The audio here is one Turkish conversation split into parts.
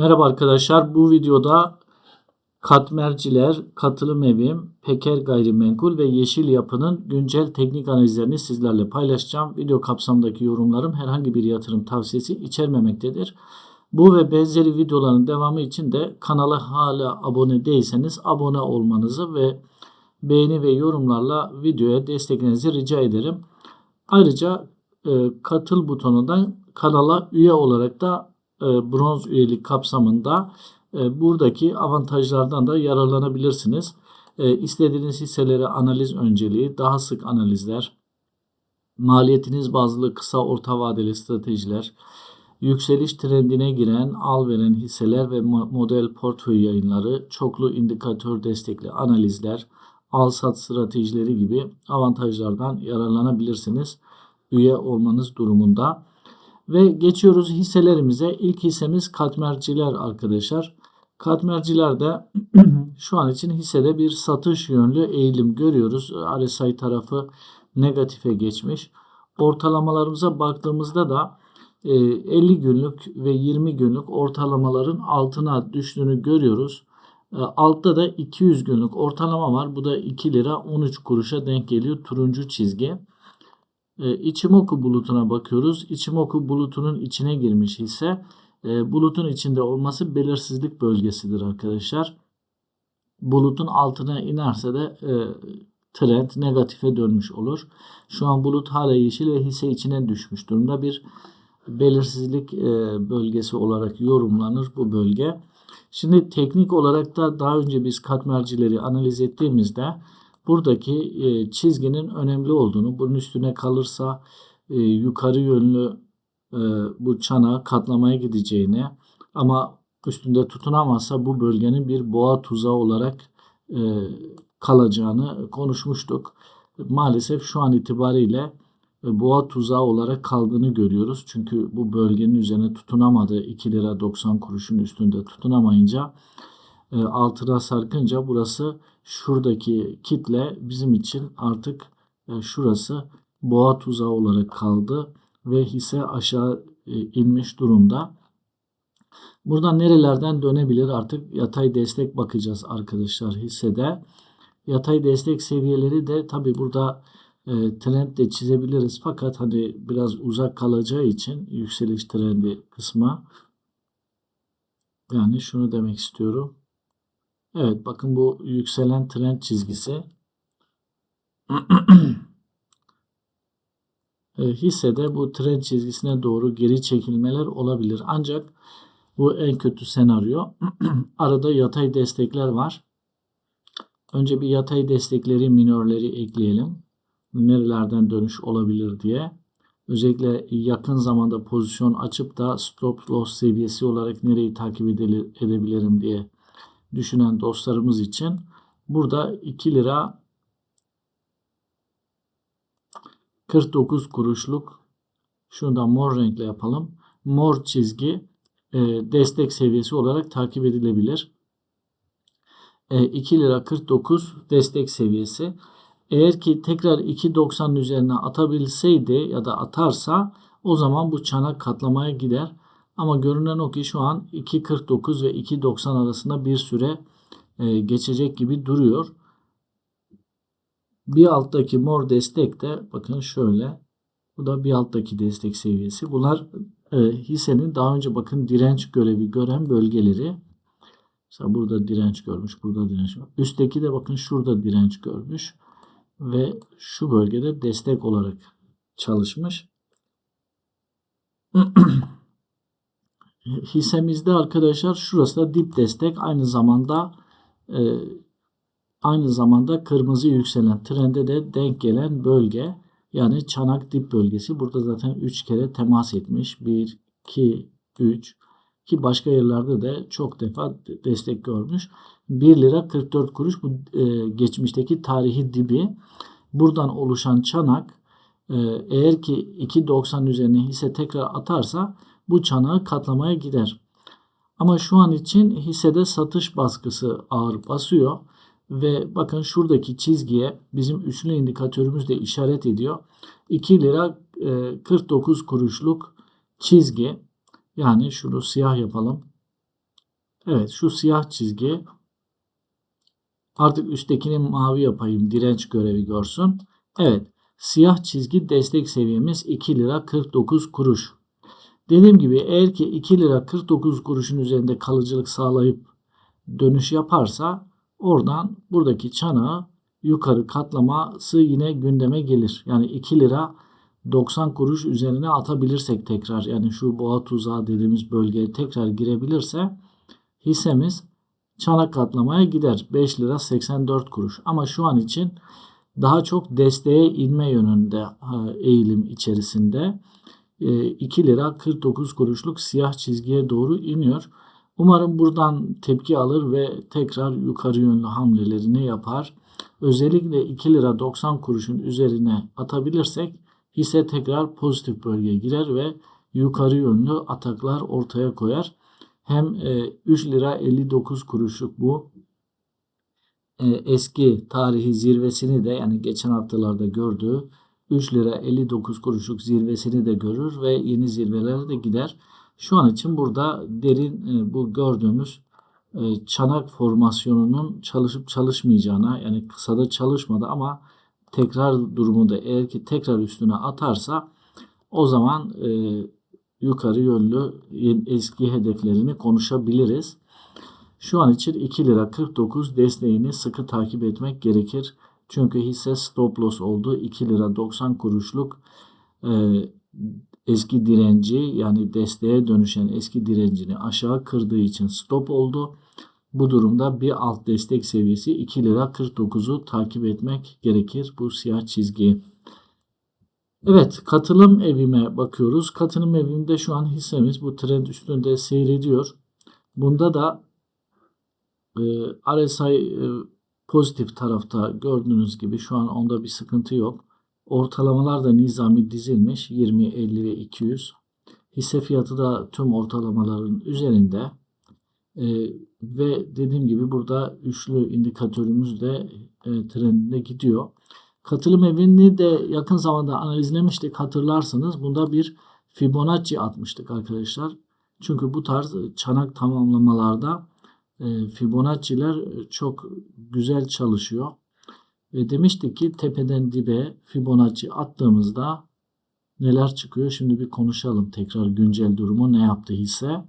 Merhaba arkadaşlar. Bu videoda katmerciler, katılım evim, peker gayrimenkul ve yeşil yapının güncel teknik analizlerini sizlerle paylaşacağım. Video kapsamındaki yorumlarım herhangi bir yatırım tavsiyesi içermemektedir. Bu ve benzeri videoların devamı için de kanala hala abone değilseniz abone olmanızı ve beğeni ve yorumlarla videoya desteklerinizi rica ederim. Ayrıca e, katıl butonundan kanala üye olarak da bronz üyelik kapsamında e, buradaki avantajlardan da yararlanabilirsiniz. E, istediğiniz hisseleri analiz önceliği, daha sık analizler, maliyetiniz bazlı kısa orta vadeli stratejiler, yükseliş trendine giren al veren hisseler ve mo- model portföy yayınları, çoklu indikatör destekli analizler, al sat stratejileri gibi avantajlardan yararlanabilirsiniz üye olmanız durumunda. Ve geçiyoruz hisselerimize. İlk hissemiz katmerciler arkadaşlar. Katmercilerde şu an için hissede bir satış yönlü eğilim görüyoruz. RSI tarafı negatife geçmiş. Ortalamalarımıza baktığımızda da e, 50 günlük ve 20 günlük ortalamaların altına düştüğünü görüyoruz. E, Altta da 200 günlük ortalama var. Bu da 2 lira 13 kuruşa denk geliyor turuncu çizgi. E, İçimoku bulutuna bakıyoruz. İçimoku bulutunun içine girmiş hisse. E, bulutun içinde olması belirsizlik bölgesidir arkadaşlar. Bulutun altına inerse de e, trend negatife dönmüş olur. Şu an bulut hala yeşil ve hisse içine düşmüş durumda. Bir belirsizlik bölgesi olarak yorumlanır bu bölge. Şimdi teknik olarak da daha önce biz katmercileri analiz ettiğimizde buradaki e, çizginin önemli olduğunu, bunun üstüne kalırsa e, yukarı yönlü e, bu çana katlamaya gideceğini ama üstünde tutunamazsa bu bölgenin bir boğa tuzağı olarak e, kalacağını konuşmuştuk. Maalesef şu an itibariyle e, boğa tuzağı olarak kaldığını görüyoruz. Çünkü bu bölgenin üzerine tutunamadı. 2 lira 90 kuruşun üstünde tutunamayınca altına sarkınca burası şuradaki kitle bizim için artık e, şurası boğa tuzağı olarak kaldı ve hisse aşağı e, inmiş durumda. Buradan nerelerden dönebilir artık yatay destek bakacağız arkadaşlar hissede. Yatay destek seviyeleri de tabi burada e, trend de çizebiliriz fakat hani biraz uzak kalacağı için yükseliş trendi kısma yani şunu demek istiyorum. Evet bakın bu yükselen trend çizgisi hissede bu trend çizgisine doğru geri çekilmeler olabilir. Ancak bu en kötü senaryo. Arada yatay destekler var. Önce bir yatay destekleri, minörleri ekleyelim. Nerelerden dönüş olabilir diye. Özellikle yakın zamanda pozisyon açıp da stop loss seviyesi olarak nereyi takip edebilirim diye düşünen dostlarımız için burada 2 lira 49 kuruşluk şunu da mor renkle yapalım. Mor çizgi e, destek seviyesi olarak takip edilebilir. E, 2 lira 49 destek seviyesi. Eğer ki tekrar 2.90'ın üzerine atabilseydi ya da atarsa o zaman bu çanak katlamaya gider. Ama görünen o ki şu an 2.49 ve 2.90 arasında bir süre e, geçecek gibi duruyor. Bir alttaki mor destek de bakın şöyle. Bu da bir alttaki destek seviyesi. Bunlar e, hissenin daha önce bakın direnç görevi gören bölgeleri. Mesela burada direnç görmüş, burada direnç var. Üstteki de bakın şurada direnç görmüş ve şu bölgede destek olarak çalışmış. Hissemizde arkadaşlar şurası da dip destek aynı zamanda e, aynı zamanda kırmızı yükselen trende de denk gelen bölge yani çanak dip bölgesi. Burada zaten 3 kere temas etmiş. 1, 2, 3 ki başka yerlerde de çok defa destek görmüş. 1 lira 44 kuruş bu e, geçmişteki tarihi dibi. Buradan oluşan çanak e, eğer ki 2.90 üzerine hisse tekrar atarsa bu çanağı katlamaya gider. Ama şu an için hissede satış baskısı ağır basıyor. Ve bakın şuradaki çizgiye bizim üçlü indikatörümüz de işaret ediyor. 2 lira 49 kuruşluk çizgi. Yani şunu siyah yapalım. Evet şu siyah çizgi artık üsttekini mavi yapayım direnç görevi görsün. Evet siyah çizgi destek seviyemiz 2 lira 49 kuruş. Dediğim gibi eğer ki 2 lira 49 kuruşun üzerinde kalıcılık sağlayıp dönüş yaparsa oradan buradaki çanağı yukarı katlaması yine gündeme gelir. Yani 2 lira 90 kuruş üzerine atabilirsek tekrar yani şu boğa tuzağı dediğimiz bölgeye tekrar girebilirse hissemiz çanak katlamaya gider. 5 lira 84 kuruş. Ama şu an için daha çok desteğe inme yönünde e, eğilim içerisinde. 2 lira 49 kuruşluk siyah çizgiye doğru iniyor. Umarım buradan tepki alır ve tekrar yukarı yönlü hamlelerini yapar. Özellikle 2 lira 90 kuruşun üzerine atabilirsek hisse tekrar pozitif bölgeye girer ve yukarı yönlü ataklar ortaya koyar. Hem 3 lira 59 kuruşluk bu eski tarihi zirvesini de yani geçen haftalarda gördüğü 3 lira 59 kuruşluk zirvesini de görür ve yeni zirvelere de gider. Şu an için burada derin bu gördüğümüz çanak formasyonunun çalışıp çalışmayacağına yani kısada çalışmadı ama tekrar durumunda eğer ki tekrar üstüne atarsa o zaman e, yukarı yönlü eski hedeflerini konuşabiliriz. Şu an için 2 lira 49 desteğini sıkı takip etmek gerekir. Çünkü hisse stop loss oldu. 2 lira 90 kuruşluk e, eski direnci yani desteğe dönüşen eski direncini aşağı kırdığı için stop oldu. Bu durumda bir alt destek seviyesi 2 lira 49'u takip etmek gerekir bu siyah çizgiyi. Evet katılım evime bakıyoruz. Katılım evimde şu an hissemiz bu trend üstünde seyrediyor. Bunda da e, RSI e, pozitif tarafta gördüğünüz gibi şu an onda bir sıkıntı yok. Ortalamalar da nizami dizilmiş 20, 50 ve 200. Hisse fiyatı da tüm ortalamaların üzerinde. E, ve dediğim gibi burada üçlü indikatörümüz de e, trendinde gidiyor. Katılım evini de yakın zamanda analizlemiştik hatırlarsınız. Bunda bir Fibonacci atmıştık arkadaşlar. Çünkü bu tarz çanak tamamlamalarda e, Fibonacci'ler çok güzel çalışıyor. Ve demiştik ki tepeden dibe Fibonacci attığımızda neler çıkıyor? Şimdi bir konuşalım tekrar güncel durumu ne yaptı hisse.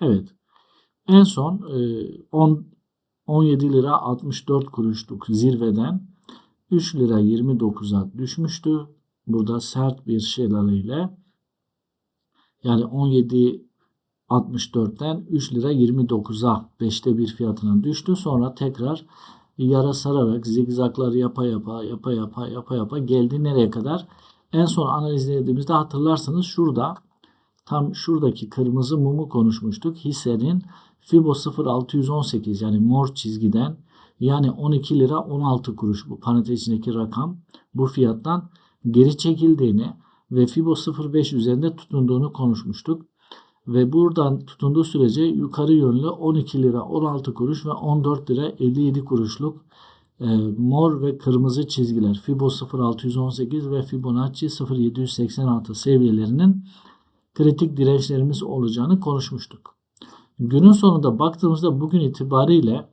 Evet. En son 10 17 lira 64 kuruşluk zirveden 3 lira 29'a düşmüştü. Burada sert bir şeylerle yani 17 64'ten 3 lira 29'a 5'te bir fiyatına düştü. Sonra tekrar yara sararak zigzaklar yapa yapa yapa yapa yapa yapa geldi nereye kadar? En son analizlediğimizde hatırlarsanız şurada tam şuradaki kırmızı mumu konuşmuştuk. Hissenin Fibo 0618 yani mor çizgiden yani 12 lira 16 kuruş bu parantez içindeki rakam bu fiyattan geri çekildiğini ve Fibo 05 üzerinde tutunduğunu konuşmuştuk. Ve buradan tutunduğu sürece yukarı yönlü 12 lira 16 kuruş ve 14 lira 57 kuruşluk e, mor ve kırmızı çizgiler Fibo 0618 ve Fibonacci 0786 seviyelerinin kritik dirençlerimiz olacağını konuşmuştuk. Günün sonunda baktığımızda bugün itibariyle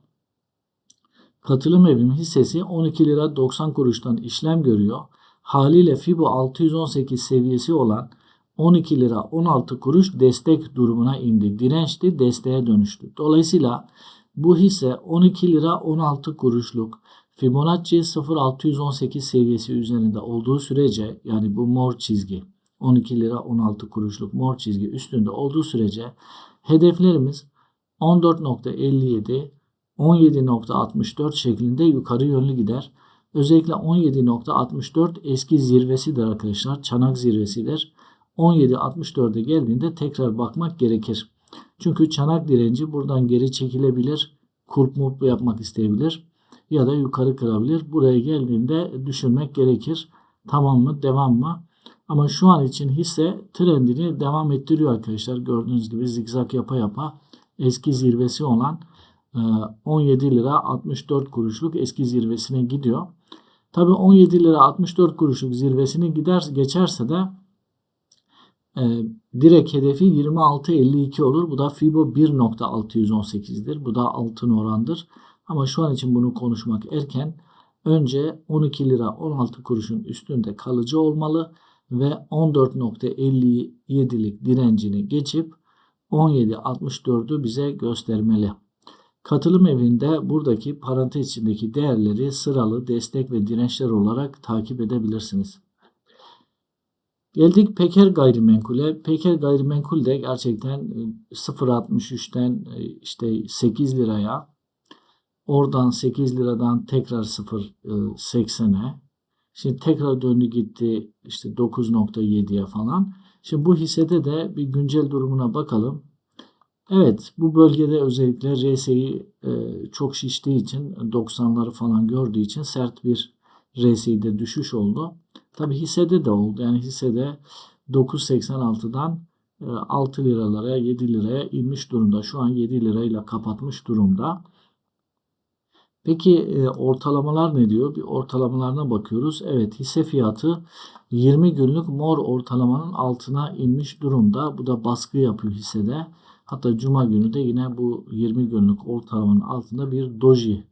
katılım evim hissesi 12 lira 90 kuruştan işlem görüyor. Haliyle Fibo 618 seviyesi olan 12 lira 16 kuruş destek durumuna indi. Dirençti desteğe dönüştü. Dolayısıyla bu hisse 12 lira 16 kuruşluk Fibonacci 0618 seviyesi üzerinde olduğu sürece yani bu mor çizgi 12 lira 16 kuruşluk mor çizgi üstünde olduğu sürece hedeflerimiz 14.57 17.64 şeklinde yukarı yönlü gider. Özellikle 17.64 eski zirvesidir arkadaşlar. Çanak zirvesidir. 17.64'e geldiğinde tekrar bakmak gerekir. Çünkü çanak direnci buradan geri çekilebilir. Kulp mup yapmak isteyebilir. Ya da yukarı kırabilir. Buraya geldiğinde düşünmek gerekir. Tamam mı? Devam mı? Ama şu an için hisse trendini devam ettiriyor arkadaşlar. Gördüğünüz gibi zigzag yapa yapa eski zirvesi olan 17 lira 64 kuruşluk eski zirvesine gidiyor. Tabi 17 lira 64 kuruşluk zirvesini gider geçerse de Ee, direkt hedefi 26.52 olur. Bu da FIBO 1.618'dir. Bu da altın orandır. Ama şu an için bunu konuşmak erken. Önce 12 lira 16 kuruşun üstünde kalıcı olmalı ve 14.57'lik direncini geçip 17.64'ü bize göstermeli. Katılım evinde buradaki parantez içindeki değerleri sıralı destek ve dirençler olarak takip edebilirsiniz. Geldik Peker gayrimenkule. Peker gayrimenkul de gerçekten e, 0.63'ten e, işte 8 liraya oradan 8 liradan tekrar 0.80'e şimdi tekrar döndü gitti işte 9.7'ye falan. Şimdi bu hissede de bir güncel durumuna bakalım. Evet bu bölgede özellikle RSI e, çok şiştiği için 90'ları falan gördüğü için sert bir RSI'de düşüş oldu. Tabi hissede de oldu. Yani hissede 9.86'dan 6 liralara 7 liraya inmiş durumda. Şu an 7 lirayla kapatmış durumda. Peki e, ortalamalar ne diyor? Bir ortalamalarına bakıyoruz. Evet hisse fiyatı 20 günlük mor ortalamanın altına inmiş durumda. Bu da baskı yapıyor hissede. Hatta cuma günü de yine bu 20 günlük ortalamanın altında bir doji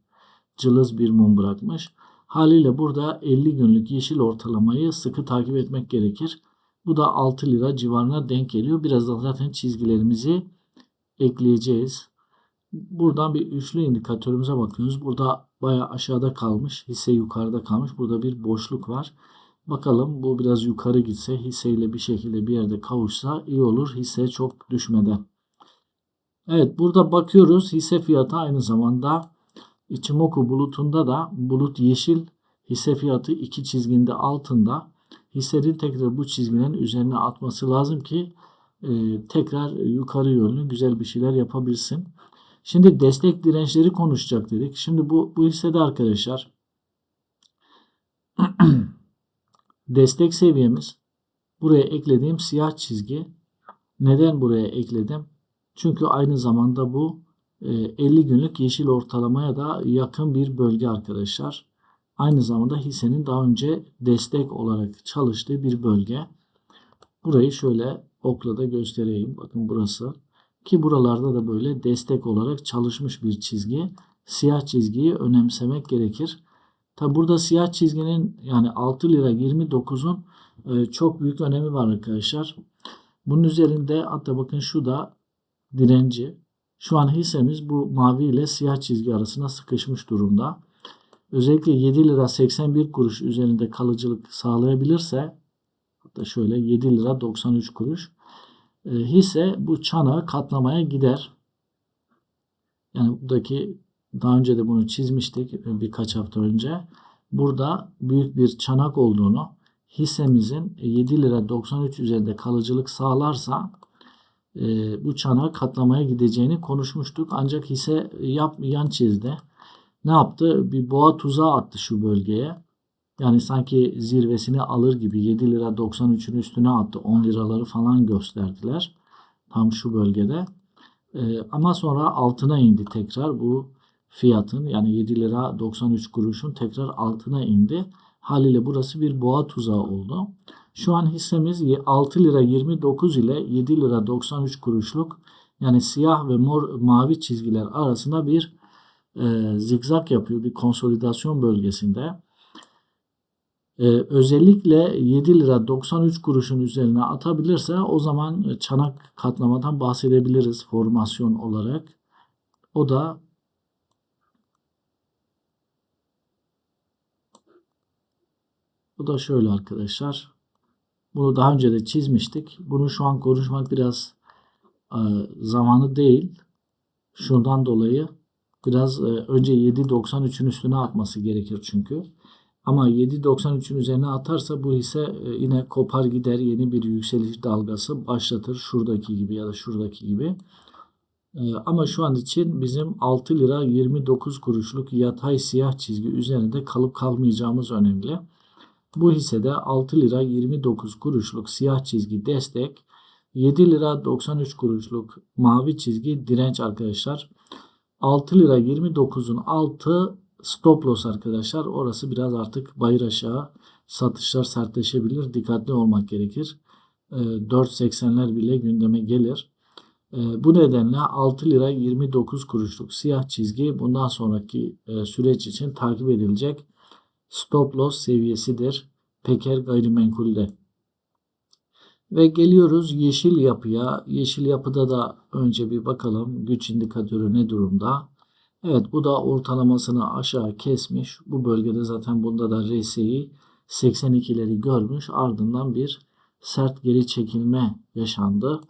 cılız bir mum bırakmış. Haliyle burada 50 günlük yeşil ortalamayı sıkı takip etmek gerekir. Bu da 6 lira civarına denk geliyor. Birazdan zaten çizgilerimizi ekleyeceğiz. Buradan bir üçlü indikatörümüze bakıyoruz. Burada bayağı aşağıda kalmış. Hisse yukarıda kalmış. Burada bir boşluk var. Bakalım bu biraz yukarı gitse hisseyle bir şekilde bir yerde kavuşsa iyi olur. Hisse çok düşmeden. Evet burada bakıyoruz. Hisse fiyatı aynı zamanda Ichimoku bulutunda da bulut yeşil hisse fiyatı iki çizginde altında. Hissenin tekrar bu çizginin üzerine atması lazım ki e, tekrar yukarı yönlü güzel bir şeyler yapabilsin. Şimdi destek dirençleri konuşacak dedik. Şimdi bu, bu hissede arkadaşlar destek seviyemiz buraya eklediğim siyah çizgi. Neden buraya ekledim? Çünkü aynı zamanda bu 50 e, günlük yeşil ortalamaya da yakın bir bölge arkadaşlar. Aynı zamanda hissenin daha önce destek olarak çalıştığı bir bölge. Burayı şöyle okla da göstereyim. Bakın burası. Ki buralarda da böyle destek olarak çalışmış bir çizgi. Siyah çizgiyi önemsemek gerekir. Tabi burada siyah çizginin yani 6 lira 29'un e, çok büyük önemi var arkadaşlar. Bunun üzerinde hatta bakın şu da direnci. Şu an hissemiz bu mavi ile siyah çizgi arasında sıkışmış durumda. Özellikle 7 lira 81 kuruş üzerinde kalıcılık sağlayabilirse hatta şöyle 7 lira 93 kuruş e, hisse bu çanağı katlamaya gider. Yani buradaki daha önce de bunu çizmiştik birkaç hafta önce. Burada büyük bir çanak olduğunu hissemizin 7 lira 93 üzerinde kalıcılık sağlarsa e, bu çanağı katlamaya gideceğini konuşmuştuk. Ancak hisse yap, yan çizdi. Ne yaptı? Bir boğa tuzağı attı şu bölgeye. Yani sanki zirvesini alır gibi 7 lira 93'ün üstüne attı. 10 liraları falan gösterdiler. Tam şu bölgede. Ee, ama sonra altına indi tekrar bu fiyatın yani 7 lira 93 kuruşun tekrar altına indi. Haliyle burası bir boğa tuzağı oldu. Şu an hissemiz 6 lira 29 ile 7 lira 93 kuruşluk yani siyah ve mor mavi çizgiler arasında bir e, zigzag yapıyor bir konsolidasyon bölgesinde. Ee, özellikle 7 lira 93 kuruşun üzerine atabilirse o zaman çanak katlamadan bahsedebiliriz formasyon olarak. O da Bu da şöyle arkadaşlar. Bunu daha önce de çizmiştik. Bunu şu an konuşmak biraz e, zamanı değil. Şundan dolayı biraz e, önce 7.93'ün üstüne atması gerekir çünkü. Ama 7.93'ün üzerine atarsa bu hisse e, yine kopar gider yeni bir yükseliş dalgası başlatır. Şuradaki gibi ya da şuradaki gibi. E, ama şu an için bizim 6 lira 29 kuruşluk yatay siyah çizgi üzerinde kalıp kalmayacağımız önemli. Bu hissede 6 lira 29 kuruşluk siyah çizgi destek, 7 lira 93 kuruşluk mavi çizgi direnç arkadaşlar. 6 lira 29'un altı stop loss arkadaşlar. Orası biraz artık bayır aşağı satışlar sertleşebilir. Dikkatli olmak gerekir. e, 4.80'ler bile gündeme gelir. E, bu nedenle 6 lira 29 kuruşluk siyah çizgi bundan sonraki e, süreç için takip edilecek stop loss seviyesidir. Peker gayrimenkulde. Ve geliyoruz yeşil yapıya. Yeşil yapıda da önce bir bakalım güç indikatörü ne durumda. Evet bu da ortalamasını aşağı kesmiş. Bu bölgede zaten bunda da RSI 82'leri görmüş. Ardından bir sert geri çekilme yaşandı.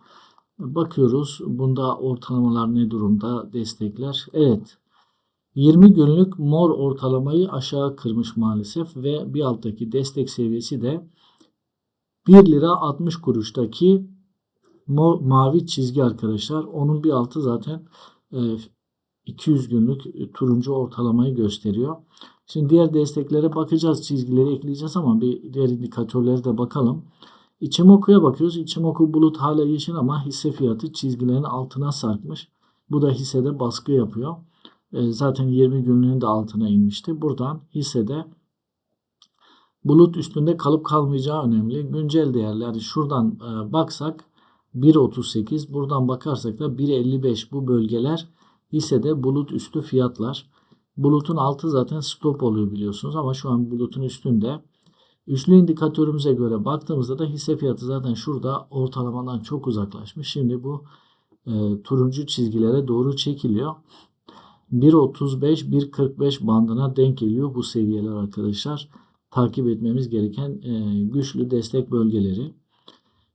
Bakıyoruz bunda ortalamalar ne durumda destekler. Evet 20 günlük mor ortalamayı aşağı kırmış maalesef ve bir alttaki destek seviyesi de 1 lira 60 kuruştaki mavi çizgi arkadaşlar. Onun bir altı zaten e, 200 günlük e, turuncu ortalamayı gösteriyor. Şimdi diğer desteklere bakacağız. Çizgileri ekleyeceğiz ama bir diğer indikatörlere de bakalım. İçimoku'ya bakıyoruz. İçimoku bulut hala yeşil ama hisse fiyatı çizgilerin altına sarkmış. Bu da hissede baskı yapıyor. E, zaten 20 günlüğün de altına inmişti. Buradan hissede bulut üstünde kalıp kalmayacağı önemli. Güncel değerler şuradan e, baksak 1.38 buradan bakarsak da 1.55 bu bölgeler hissede bulut üstü fiyatlar. Bulutun altı zaten stop oluyor biliyorsunuz ama şu an bulutun üstünde. Üçlü indikatörümüze göre baktığımızda da hisse fiyatı zaten şurada ortalamadan çok uzaklaşmış. Şimdi bu e, turuncu çizgilere doğru çekiliyor. 1.35-1.45 bandına denk geliyor bu seviyeler arkadaşlar. Takip etmemiz gereken e, güçlü destek bölgeleri.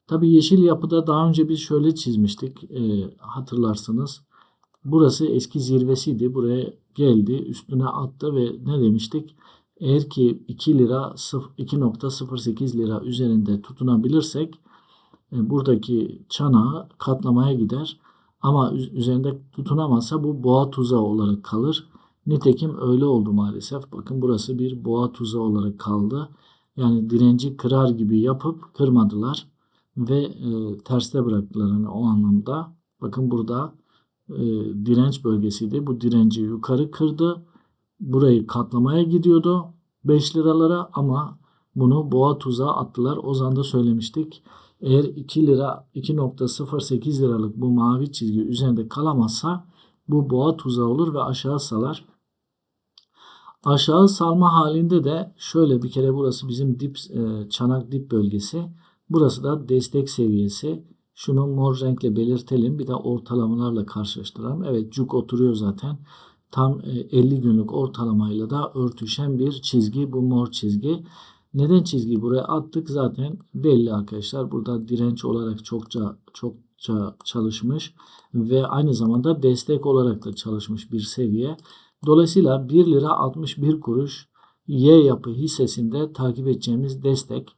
Tabi yeşil yapıda daha önce biz şöyle çizmiştik e, hatırlarsınız. Burası eski zirvesiydi. Buraya geldi, üstüne attı ve ne demiştik? Eğer ki 2 lira 2.08 lira üzerinde tutunabilirsek e, buradaki çanağı katlamaya gider. Ama üzerinde tutunamazsa bu boğa tuzağı olarak kalır. Nitekim öyle oldu maalesef. Bakın burası bir boğa tuzağı olarak kaldı. Yani direnci kırar gibi yapıp kırmadılar ve e, terste bıraktılar hani o anlamda. Bakın burada e, direnç bölgesiydi. Bu direnci yukarı kırdı. Burayı katlamaya gidiyordu 5 liralara ama bunu boğa tuzağa attılar. O zaman da söylemiştik. Eğer 2 lira 2.08 liralık bu mavi çizgi üzerinde kalamazsa bu boğa tuzağı olur ve aşağı salar. Aşağı salma halinde de şöyle bir kere burası bizim dip e, çanak dip bölgesi. Burası da destek seviyesi. Şunu mor renkle belirtelim. Bir de ortalamalarla karşılaştıralım. Evet cuk oturuyor zaten. Tam 50 e, günlük ortalamayla da örtüşen bir çizgi bu mor çizgi. Neden çizgi buraya attık zaten belli arkadaşlar. Burada direnç olarak çokça çokça çalışmış ve aynı zamanda destek olarak da çalışmış bir seviye. Dolayısıyla 1 lira 61 kuruş Y yapı hissesinde takip edeceğimiz destek.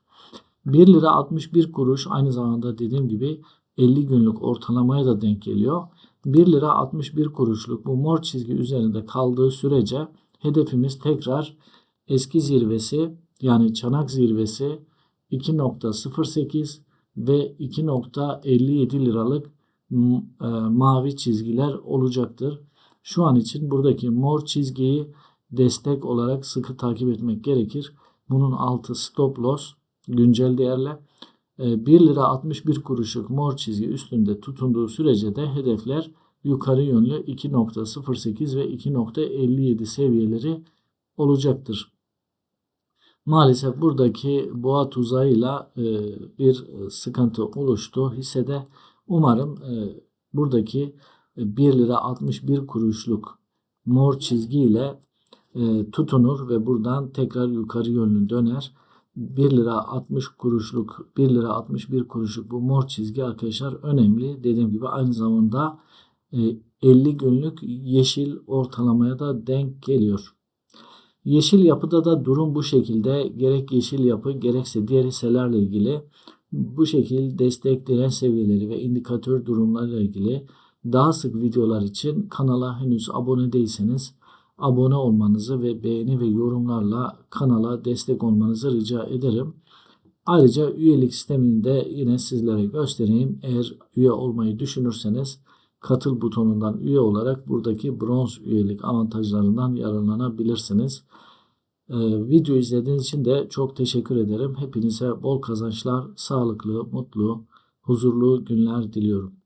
1 lira 61 kuruş aynı zamanda dediğim gibi 50 günlük ortalamaya da denk geliyor. 1 lira 61 kuruşluk bu mor çizgi üzerinde kaldığı sürece hedefimiz tekrar eski zirvesi yani çanak zirvesi 2.08 ve 2.57 liralık e, mavi çizgiler olacaktır. Şu an için buradaki mor çizgiyi destek olarak sıkı takip etmek gerekir. Bunun altı stop loss güncel değerle 1 lira 61 kuruşluk mor çizgi üstünde tutunduğu sürece de hedefler yukarı yönlü 2.08 ve 2.57 seviyeleri olacaktır. Maalesef buradaki boğa tuzağıyla e, bir sıkıntı oluştu hissede. Umarım e, buradaki 1 lira 61 kuruşluk mor çizgiyle e, tutunur ve buradan tekrar yukarı yönlü döner. 1 lira 60 kuruşluk 1 lira 61 kuruşluk bu mor çizgi arkadaşlar önemli. Dediğim gibi aynı zamanda 50 günlük yeşil ortalamaya da denk geliyor. Yeşil yapıda da durum bu şekilde. Gerek yeşil yapı gerekse diğer hisselerle ilgili bu şekil destek direnç seviyeleri ve indikatör durumlarıyla ilgili daha sık videolar için kanala henüz abone değilseniz abone olmanızı ve beğeni ve yorumlarla kanala destek olmanızı rica ederim. Ayrıca üyelik sistemini de yine sizlere göstereyim. Eğer üye olmayı düşünürseniz katıl butonundan üye olarak buradaki bronz üyelik avantajlarından yararlanabilirsiniz. Ee, video izlediğiniz için de çok teşekkür ederim. Hepinize bol kazançlar, sağlıklı, mutlu, huzurlu günler diliyorum.